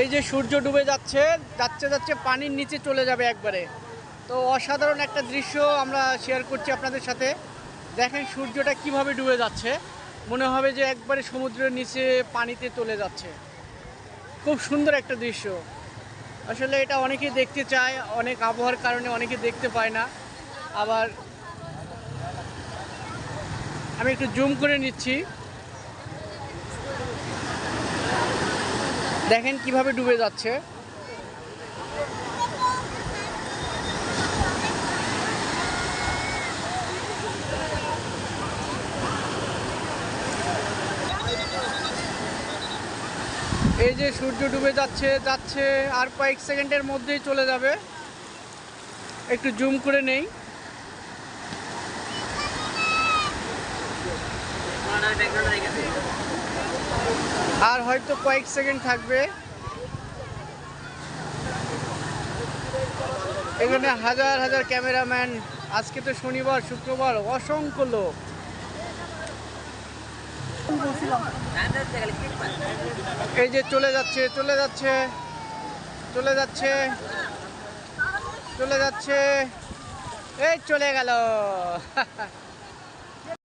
এই যে সূর্য ডুবে যাচ্ছে যাচ্ছে যাচ্ছে, পানির নিচে চলে যাবে একবারে। তো অসাধারণ একটা দৃশ্য আমরা শেয়ার করছি আপনাদের সাথে। দেখেন সূর্যটা কীভাবে ডুবে যাচ্ছে। মনে হবে যে একবারে সমুদ্রের নিচে পানিতে চলে যাচ্ছে। খুব সুন্দর একটা দৃশ্য। আসলে এটা অনেকেই দেখতে চায়, অনেক আবহাওয়ার কারণে অনেকে দেখতে পায় না। আবার আমি একটু জুম করে নিচ্ছি। দেখেন কীভাবে ডুবে যাচ্ছে। এই যে সূর্য ডুবে যাচ্ছে যাচ্ছে, আর কয়েক সেকেন্ডের মধ্যেই চলে যাবে। একটু জুম করে নেই। আর হয়তো কয়েক সেকেন্ড থাকবে। এখানে হাজার হাজার ক্যামেরাম্যান, আজকে তো শনিবার, শুক্রবার, অসংখ্য লোক। এই যে চলে যাচ্ছে চলে যাচ্ছে চলে যাচ্ছে চলে যাচ্ছে, এই চলে গেল।